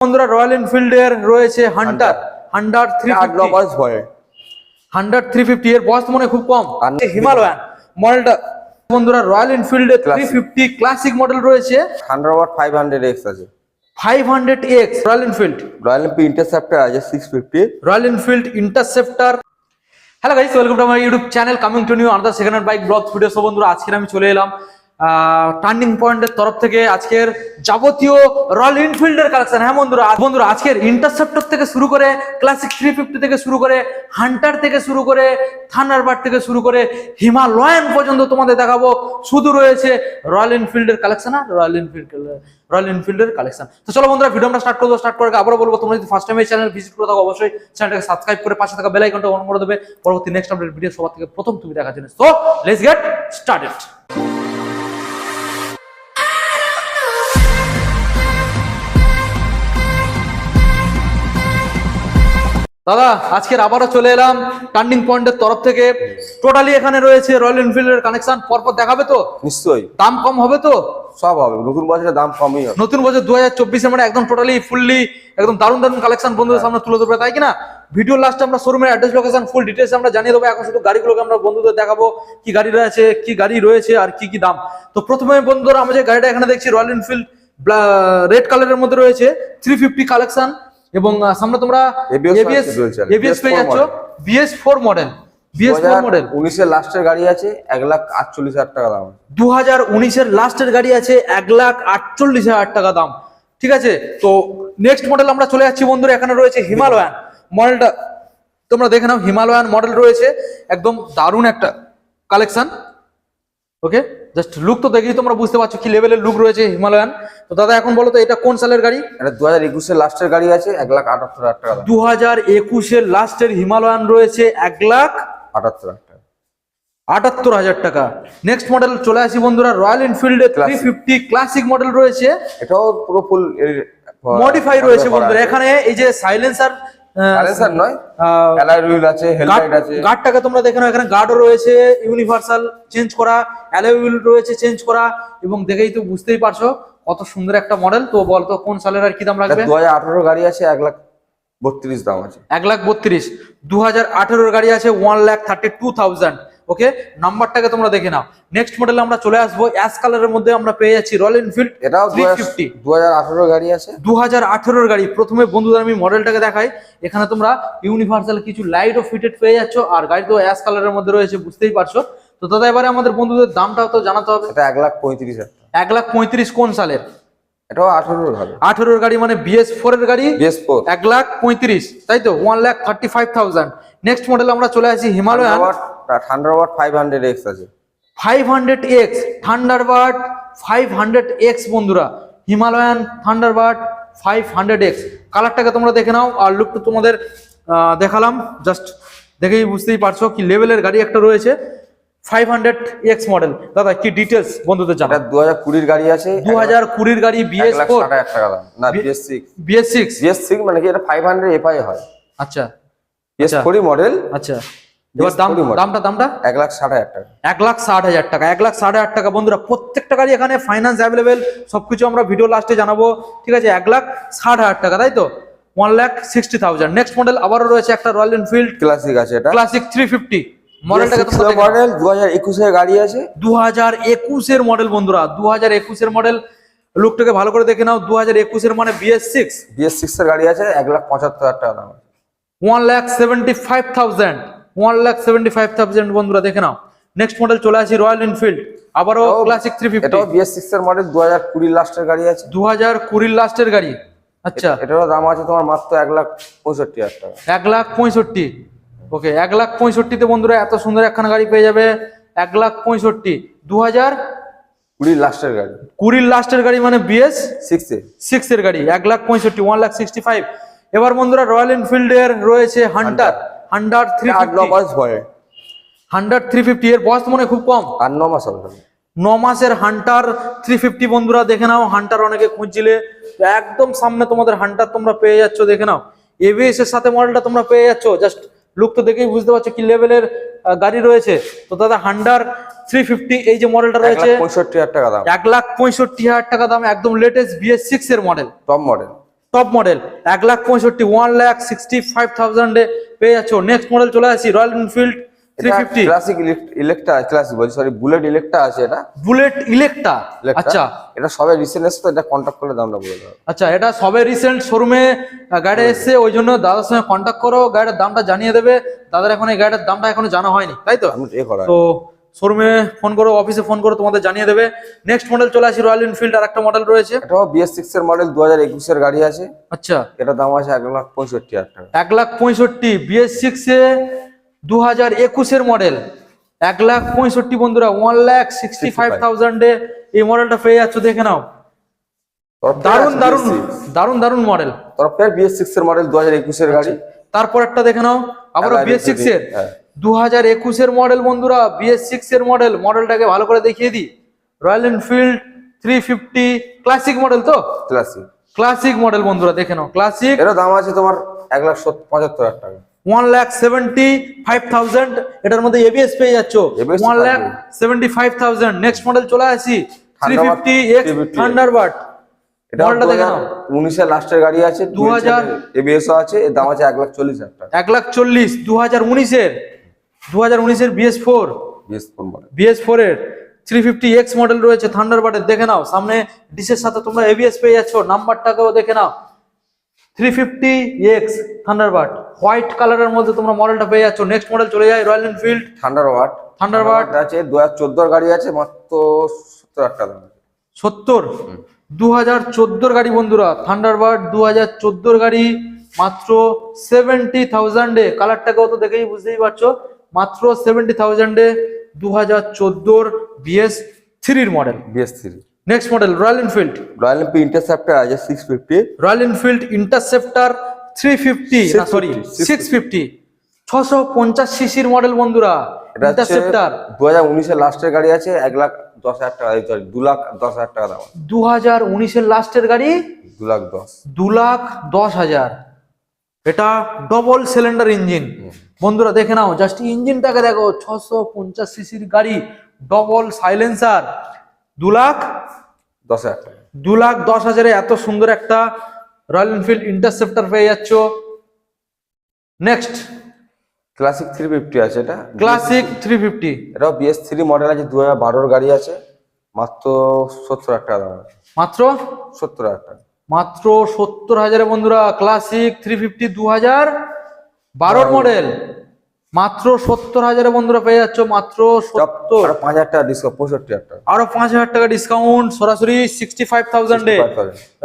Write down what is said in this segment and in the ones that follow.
বন্ধুরা রয়্যাল এনফিল্ডের রয়েছে হান্টার হান্টার থ্রি আট ন মাস ভয়ে হান্টার থ্রি ফিফটি এর বয়স মনে খুব কম। হিমালয়ান মডেলটা বন্ধুরা রয়্যাল এনফিল্ডের থ্রি ফিফটি ক্লাসিক মডেল রয়েছে। Hundred watt five hundred X আছে। Five hundred X Royal Enfield Royal Enfield Interceptor আছে six fifty Royal Enfield Interceptor hello guys welcome to my YouTube channel coming to new second hand bike blog video সব বন্ধুরা আজকে আমি চলে এলাম turning পয়েন্টের তরফ থেকে আজকের যাবতীয় রয়্যাল এনফিল্ডের কালেকশন হ্যাঁ বন্ধুরা বন্ধুরা, আজকের ইন্টারসেপ্টর থেকে শুরু করে ক্লাসিক থ্রি ফিফটি থেকে শুরু করে হান্টার থেকে শুরু করে থান্ডারবার্ড থেকে শুরু করে হিমালয়ান পর্যন্ত তোমাদের দেখাবো। শুধু রয়েছে রয়্যাল এনফিল্ডের কালেকশন আর রয়্যাল এনফিল্ড রয়্যাল এনফিল্ডের কালেকশন তো চলো বন্ধুরা ভিডিও স্টার্ট করব স্টার্ট করে আবারও বলব, তোমরা যদি ফার্স্ট টাইম এই চ্যানেল ভিজিট করে থাকো অবশ্যই চ্যানেলটাকে সাবস্ক্রাইব করে পাশে থাকা বেল আইকনটা অন করে দেবে। পরবর্তী নেক্সট আপডেট ভিডিও সবার থেকে প্রথম তুমি দেখার জন্য। তো লেটস গেট স্টার্টেড দাদা আজকের আবারও চলে এলাম টার্নিং পয়েন্টের তরফ থেকে। টোটালি এখানে রয়েছে রয়্যাল এনফিল্ডের কানেকশন পরপর দেখাবে তো? নিশ্চয়ই। দাম কম হবে তো? সব হবে নতুন বছরের দাম কমই হবে। নতুন বছর দু হাজার চব্বিশে মানে একদম টোটালি ফুললি একদম দারুণ দারুণ কালেকশন বন্ধুদের সামনে তুলে ধরবে তাই কিনা ভিডিও লাস্টে আমরা শোরুমের অ্যাড্রেস লোকেশন ফুল ডিটেলস আমরা জানিয়ে দেবো। এখন শুধু গাড়িগুলোকে আমরা বন্ধুদের দেখাবো কি গাড়ি রয়েছে কি গাড়ি রয়েছে আর কি কি দাম। তো প্রথমে বন্ধুরা আমরা যে গাড়িটা এখানে দেখছি রয়্যাল এনফিল্ড রেড কালারের মধ্যে রয়েছে থ্রি ফিফটি কালেকশন এবং সামনে তোমরা এবিএস এবিএস পেয়ে যাচ্ছ। BS four model BS four model উনিশের লাস্টের গাড়ি আছে এক লাখ আটচল্লিশ হাজার টাকা দাম। দু হাজার উনিশের লাস্টের গাড়ি আছে এক লাখ আটচল্লিশ হাজার টাকা দাম। ঠিক আছে? তো নেক্সট মডেল আমরা চলে যাচ্ছি বন্ধুরা এখানে রয়েছে হিমালয়ান মডেলটা তোমরা দেখে নাও হিমালয়ান মডেল রয়েছে। একদম দারুণ একটা কালেকশন ওকে জাস্ট লুক তো দেখেই তোমরা বুঝতে পারছ কি লেভেলের লুক রয়েছে হিমালয়ান। তো দাদা এখন বলো তো এটা কোন সালের গাড়ি? এটা দু হাজার একুশের লাস্টের গাড়ি আছে এক লাখ আটাত্তর হাজার টাকা দু হাজার একুশের লাস্টের হিমালয়ান রয়েছে এক লাখ আটাত্তর হাজার টাকা। আটাত্তর হাজার টাকা। নেক্সট মডেল চলে আসি বন্ধুরা রয়্যাল এনফিল্ডের থ্রি ফিফটি ক্লাসিক মডেল রয়েছে। এটাও পুরো ফুল মডিফাই রয়েছে বন্ধুরা এখানে এই যে সাইলেন্সার স্যার নয়? অ্যালয় হুইল আছে হেডলাইট আছে। গার্ডটাকে তোমরা দেখে নাও এখানে গার্ডও রয়েছে ইউনিভার্সাল চেঞ্জ করা অ্যালোউইল রয়েছে চেঞ্জ করা এবং দেখেই তো বুঝতেই পারছ কত সুন্দর একটা মডেল তো বলতো কোন সালের আর কি দাম লাগবে দু হাজার আঠারো গাড়ি আছে এক লাখ বত্রিশ দাম আছে। এক লাখ বত্রিশ। দু হাজার গাড়ি আছে one lakh thirty two thousand okay? নাম্বারটাকে তোমরা দেখে নাও। নেক্সট মডেলে আমরা চলে আসব। অ্যাশ কালারের মধ্যে আমরা পেয়ে যাচ্ছি রয়্যাল এনফিল্ড এটাও ফিফটি দু হাজার আঠারো গাড়ি আছে। দু হাজার গাড়ি। প্রথমে বন্ধুদের আমি মডেলটাকে দেখাই। এখানে তোমরা ইউনিভার্সাল কিছু লাইট ও ফিটেড পেয়ে যাচ্ছ। আর গাড়ি তো অ্যাশ কালারের মধ্যে রয়েছে বুঝতেই পারছ। তো দাদা এবারে আমাদের বন্ধুদের দামটাও তো জানাতে হবে। এটা এক লাখ পঁয়ত্রিশ এক লাখ পঁয়ত্রিশ কোন সালের? এটাও আঠারোর আঠেরোর গাড়ি মানে বিএস ফোর এর গাড়ি? বিএস ফোর এক লাখ পঁয়ত্রিশ। তাই তো? One lakh thirty five thousand next model আমরা চলে আসি Himalayan. Watt five hundred X আছে। Five hundred X Thunderbird five hundred X বন্ধুরা। Himalayan Thunderbird five hundred X কালারটাকে তোমরা দেখে নাও আর লুকটা তোমাদের দেখালাম। জাস্ট দেখেই বুঝতেই পারছ কি লেভেলের গাড়ি একটা রয়েছে। ফাইভ হান্ড্রেড এক্স মডেল দাদা কি ডিটেলস বন্ধুদের জানা? দু হাজার কুড়ির গাড়ি আছে দু হাজার কুড়ির গাড়ি বিএস ফোর না BS six BS six BS six মানে কি এটা ফাইভ হান্ড্রেড এফআই হয়। আচ্ছা। বিএস। ফোরই মডেল আচ্ছা। এবার দাম। দামটা দামটা? এক লাখ ষাট হাজার টাকা। এক লাখ ষাট হাজার টাকা এক লাখ ষাট হাজার টাকা। বন্ধুরা প্রত্যেকটা গাড়ি এখানে ফাইন্যান্স অ্যাভেলেবেল সবকিছু আমরা ভিডিও লাস্টে জানাব। ঠিক আছে এক লাখ ষাট হাজার টাকা তাই তো? One lakh sixty thousand next model আবারও রয়েছে একটা রয়্যাল এনফিল্ড ক্লাসিক আছে এটা। ক্লাসিক থ্রি ফিফটি মডেলটাকে মডেল দু হাজার একুশের গাড়ি আছে। দু হাজার একুশের মডেল বন্ধুরা দু হাজার একুশের মডেল লুকটাকে ভালো করে দেখে নাও দু হাজার একুশের মানে বিএস সিক্স বিএস সিক্স এর গাড়ি আছে এক লাখ পঁচাত্তর হাজার টাকা দাম one lakh seventy five thousand one lakh seventy five thousand বন্ধুরা দেখে নাও। নেক্সট মডেল চলে আসি রয়্যাল এনফিল্ড আবারও ক্লাসিক থ্রি ফিফটি এটাও বিএস সিক্স এর মডেল দু হাজার কুড়ির লাস্টের গাড়ি আছে। দু হাজার কুড়ির লাস্টের গাড়ি আচ্ছা। এটারও দাম আছে তোমার মাত্র এক লাখ পঁয়ষট্টি হাজার টাকা। এক লাখ পঁয়ষট্টি। ওকে এক লাখ পঁয়ষট্টিতে বন্ধুরা এত সুন্দর একখানা গাড়ি পেয়ে যাবে এক লাখ পঁয়ষট্টি। দু হাজার কুড়ির লাস্টের গাড়ি। কুড়ির লাস্টের গাড়ি মানে বিএস সিক্স এ। সিক্স এর গাড়ি এক লাখ পঁয়ষট্টি ওয়ান লাখ সিক্সটি ফাইভ এবার বন্ধুরা রয়্যাল এনফিল্ডের রয়েছে হান্টার হান্টার থ্রি আট ন মাস ভয়ে। হান্টার থ্রি ফিফটি এর বয়স মনে খুব কম। আট ন মাস হবে। ন মাসের হান্টার থ্রি ফিফটি বন্ধুরা দেখে নাও হান্টার অনেকে খুঁজছিলে। একদম সামনে তোমাদের হান্টার তোমরা পেয়ে যাচ্ছ দেখে নাও। এবিএস এর সাথে মডেলটা তোমরা পেয়ে যাচ্ছ জাস্ট লুক তো দেখেই বুঝতে পারছ কি লেভেলের গাড়ি রয়েছে। তো দাদা হান্টার থ্রি ফিফটি এই যে মডেলটা রয়েছে পঁয়ষট্টি হাজার টাকা দাম। এক লাখ পঁয়ষট্টি হাজার টাকা দাম একদম লেটেস্ট বিএস সিক্স এর model top model top model এক লাখ পঁয়ষট্টি ওয়ান লাখ সিক্সটি ফাইভ থাউজেন্ডে পেয়ে যাচ্ছ। নেক্সট মডেল চলে আসি Royal Enfield three fifty classic Electra classic বলছি সরি বুলেট ইলেকট্রা আছে এটা। বুলেট আচ্ছা। এটা সবে রিসেন্ট এটা কন্ট্যাক্ট করলে দামটা বলে দেবো আচ্ছা এটা সবে রিসেন্ট শোরুমে গাড়ি এসছে ওই জন্য দাদার সঙ্গে কন্ট্যাক্ট করো গাড়ির দামটা জানিয়ে দেবে। দাদার এখন এই গাড়ির দামটা এখনও জানা হয়নি তাই তো? তো শোরুমে ফোন করো অফিসে ফোন করো তোমাদের জানিয়ে দেবে। নেক্সট মডেল চলে আসি রয়্যাল এনফিল্ড আর একটা মডেল রয়েছে। এটাও বিএস সিক্স এর মডেল দু হাজার একুশের গাড়ি আছে। আচ্ছা। এটা দাম আছে এক লাখ পঁয়ষট্টি হাজার টাকা। এক লাখ পঁয়ষট্টি বিএস সিক্স এ দু হাজার একুশের মডেল এক লাখ পঁয়ষট্টি বন্ধুরা ওয়ান লাখ সিক্সটি ফাইভ থাউজেন্ডে এই মডেলটা পেয়ে যাচ্ছ দেখে নাও। দারুণ দারুণ দারুণ দারুণ মডেল তরফে বিএস সিক্স এর মডেল দু হাজার একুশের গাড়ি। তারপর একটা দেখে নাও আবার বিএস সিক্স এর। হ্যাঁ। দু হাজার একুশের মডেল বন্ধুরা বিএস সিক্স এর মডেল মডেলটাকে ভালো করে দেখিয়ে দিই। Royal Enfield three fifty classic model তো? ক্লাসিক ক্লাসিক মডেল বন্ধুরা দেখে নাও ক্লাসিক এরও দাম আছে তোমার এক লাখ পঁচাত্তর হাজার টাকা। One lakh seventy five thousand এটার মধ্যে এবিএস পেয়ে যাচ্ছ। One lakh seventy five thousand next model চলে আসি থ্রি ফিফটি এক্স 350 থান্ডারবার্ড মডেলটা দেখে নাও। উনিশের লাস্টের গাড়ি আছে 2000 এবিএসও আছে এর দাম আছে এক লাখ চল্লিশ হাজার টাকা। এক লাখ চল্লিশ দু হাজার উনিশের দু হাজার উনিশের BS four BS four model BS four এর থ্রি ফিফটি এক্স মডেল রয়েছে থান্ডারবার্ডের দেখে নাও সামনে ডিসের সাথে তোমরা এবিএস পেয়ে যাচ্ছ নাম্বারটাকেও দেখে নাও। Three fifty X Thunderbird white কালারের মধ্যে তোমরা মডেলটা পেয়ে যাচ্ছ। নেক্সট মডেল চলে যায় Royal Enfield thunder watt Thunderbird। আছে দু হাজার চোদ্দোর গাড়ি আছে মাত্র সত্তর হাজার টাকা সত্তর? দু হাজার চোদ্দোর গাড়ি বন্ধুরা থান্ডারবার্ড দু হাজার চোদ্দোর গাড়ি মাত্র সেভেন্টি থাউজেন্ডে কালারটাকেও তো দেখেই বুঝতেই পারছ মাত্র সেভেন্টি থাউজেন্ডে দু হাজার চোদ্দোর বিএস থ্রির model BS three next model Royal Enfield Royal Enfield Interceptor আছে six fifty Royal Enfield Interceptor three fifty sorry 650, six fifty ছশো পঞ্চাশ সিসির মডেল বন্ধুরা। এটা হচ্ছে দু হাজার উনিশের লাস্টের গাড়ি আছে এক লাখ দশ হাজার টাকা দু লাখ দশ হাজার টাকা দাম। দু হাজার উনিশের লাস্টের গাড়ি? দু লাখ দশ। দু লাখ দশ হাজার। এটা ডবল সিলিন্ডার ইঞ্জিন বন্ধুরা দেখে নাও জাস্ট ইঞ্জিনটাকে দেখো ছশো পঞ্চাশ সিসির গাড়ি ডবল সাইলেন্সার দু লাখ দশ হাজার টাকা। দু লাখ দশ হাজারে এত সুন্দর একটা রয়্যাল এনফিল্ড ইন্টারসেপ্টার পেয়ে যাচ্ছ। নেক্সট ক্লাসিক থ্রি ফিফটি আছে এটা। ক্লাসিক থ্রি ফিফটি এটাও বিএস থ্রি মডেল আছে দু হাজার বারোর গাড়ি আছে। মাত্র সত্তর হাজার টাকা দাম। মাত্র? সত্তর হাজার টাকা। মাত্র সত্তর হাজারে বন্ধুরা ক্লাসিক থ্রি ফিফটি দু হাজার বারোর মডেল মাত্র সত্তর হাজারে বন্ধুরা পেয়ে যাচ্ছ মাত্র সত্তর। আর পাঁচ হাজার টাকা ডিসকাউন্ট পঁয়ষট্টি হাজার টাকা। আরও পাঁচ হাজার টাকা ডিসকাউন্ট সরাসরি সিক্সটি ফাইভ থাউজেন্ডে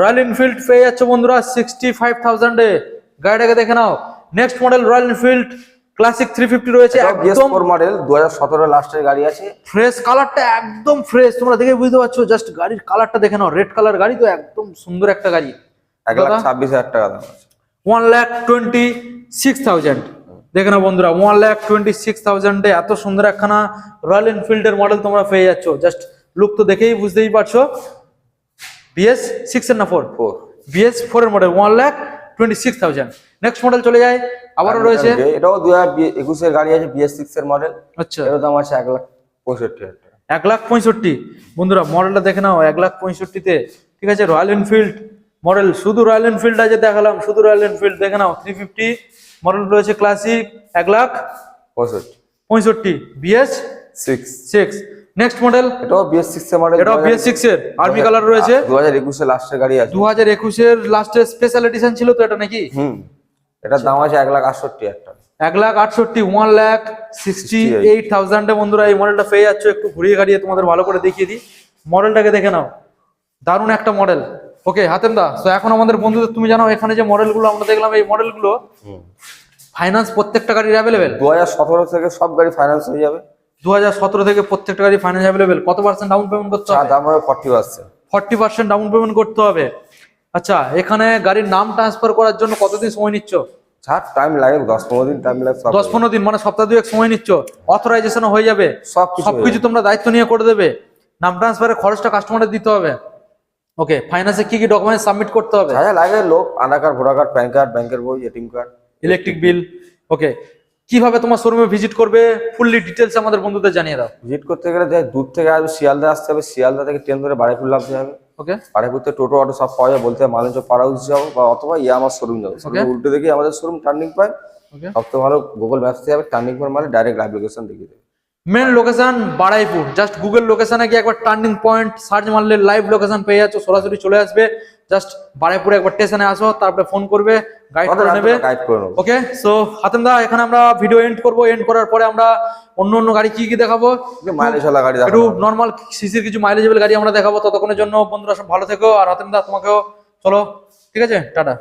রয়্যাল এনফিল্ড পেয়ে যাচ্ছে বন্ধুরা সিক্সটি ফাইভ থাউজেন্ডে গাড়িটাকে দেখে নাও। Next model Royal Enfield classic three fifty রয়েছে একদম ফোর মডেল দু হাজার সতেরো লাস্টের গাড়ি আছে। ফ্রেশ কালারটা একদম ফ্রেশ তোমরা দেখে বুঝতে পারছ জাস্ট গাড়ির কালারটা দেখে নাও রেড কালার গাড়ি তো একদম সুন্দর একটা গাড়ি। এক লাখ দাদা? ছাব্বিশ হাজার টাকা দাম আছে। One lakh twenty six thousand দেখে নাও বন্ধুরা ওয়ান ল্যাক টোয়েন্টি সিক্স থাউজেন্ডে এত সুন্দর একখানা রয়্যাল এনফিল্ডের মডেল তোমরা পেয়ে যাচ্ছ। জাস্ট লুক তো দেখেই বুঝতেই পারছ। বিএস সিক্স এর না ফোর ফোর বিএস ফোর এর model one lakh twenty six thousand next model চলে যায় আবারও রয়েছে। এটাও দু হাজার একুশের গাড়ি আছে বিএস সিক্স এর মডেল আচ্ছা। এর দাম আছে এক লাখ পঁয়ষট্টি এক লাখ পঁয়ষট্টি। বন্ধুরা মডেলটা দেখে নাও এক লাখ পঁয়ষট্টিতে। ঠিক আছে রয়্যাল এনফিল্ড মডেল শুধু রয়্যাল এনফিল্ড আছে দেখালাম শুধু রয়্যাল এনফিল্ড দেখে নাও থ্রি ফিফটি মডেল রয়েছে ক্লাসিক এক লাখ পঁয়ষট্টি। পঁয়ষট্টি BS six six next model এটাও বিএস সিক্স এর মডেল এটাও বিএস সিক্স এর আর্মি কালার রয়েছে। দু হাজার একুশের লাস্টের গাড়ি আছে। দু হাজার একুশের লাস্টের স্পেশাল এডিশন ছিল তো এটা নাকি? হুম। এটার দাম আছে এক লাখ আটষট্টি টাকা। এক লাখ আটষট্টি ওয়ান লাখ সিক্সটি এইট থাউজেন্ডে বন্ধুরা এই মডেলটা পেয়ে যাচ্ছ। একটু ঘুরিয়ে গাড়িয়ে তোমাদের ভালো করে দেখিয়ে দিই। মডেলটাকে দেখে নাও। দারুণ একটা মডেল ওকে হাতেম দা তো এখন আমাদের বন্ধুদের তুমি জানো এখানে যে মডেলগুলো আমরা দেখলাম এই মডেলগুলো ফাইন্যান্স প্রত্যেকটা গাড়ির অ্যাভেলেবেল দু হাজার সতেরো থেকে সব গাড়ি ফাইন্যান্স হয়ে যাবে। দু হাজার সতেরো থেকে প্রত্যেকটা গাড়ি ফাইন্যান্স অ্যাভেলেবেল কত পার্সেন্ট ডাউন পেমেন্ট করতে হবে? দাম হবে forty percent forty percent down payment করতে হবে। আচ্ছা এখানে গাড়ির নাম ট্রান্সফার করার জন্য কতদিন সময় নিচ্ছ? ছাড় টাইম লাগে দশ পনেরো দিন টাইম লাগে দশ পনেরো দিন মানে সপ্তাহ দুয়েক সময় নিচ্ছ। অথরাইজেশন হয়ে যাবে। সব সবকিছু তোমরা দায়িত্ব নিয়ে করে দেবে। নাম ট্রান্সফারের খরচটা কাস্টমারের দিতে হবে। ওকে ফাইন্যান্সে কি কি ডকুমেন্ট সাবমিট করতে হবে? যা যা লাগে লোক Aadhaar card voter card PAN card ব্যাংকের বই ATM card. Electric bill okay কীভাবে তোমার শোরুমে ভিজিট করবে? ফুললি ডিটেলস আমাদের বন্ধুদের জানিয়ে দাও। ভিজিট করতে গেলে দেখ দূর থেকে আসবে শিয়ালদা আসতে হবে শিয়ালদা থেকে ট্রেন ধরে বাড়িপুর লাভতে হবে ওকে পাড়াপুরতে টোটো অটো সব পাওয়া যায়। বলতে মালঞ্চ পাড়া হাউস যাব বা অথবা ইয়ে আমার শোরুম যাব উল্টো দেখি আমাদের শোরুম টার্নিং পয়েন্ট সবচেয়ে ভালো গুগল ম্যাপস থেকে টার্নিং পয়েন্ট মানে ডাইরেক্ট লাইভ লোকেশন দেখিয়ে দেবে। Main location Baruipur just Google লোকেশনে গিয়ে একবার টার্নিং পয়েন্ট সার্চ মারলে লাইভ লোকেশন পেয়ে যাচ্ছ সরাসরি চলে আসবে। জাস্ট বাড়াইপুরে একবার স্টেশনে আসো তারপরে ফোন করবে। গাইড করে নেবে। ওকে সো হাতেম দা এখানে আমরা ভিডিও এন্ড করব এন্ড করার পরে আমরা অন্য অন্য গাড়ি কি কি দেখাবো? মাইলেজওয়ালা গাড়ি একটু নর্মাল সিসির কিছু মাইলেজেবল গাড়ি আমরা দেখাবো। ততক্ষণের জন্য বন্ধুরা সব ভালো থেকো আর হাতেম দা তোমাকেও চলো ঠিক আছে? টাটা।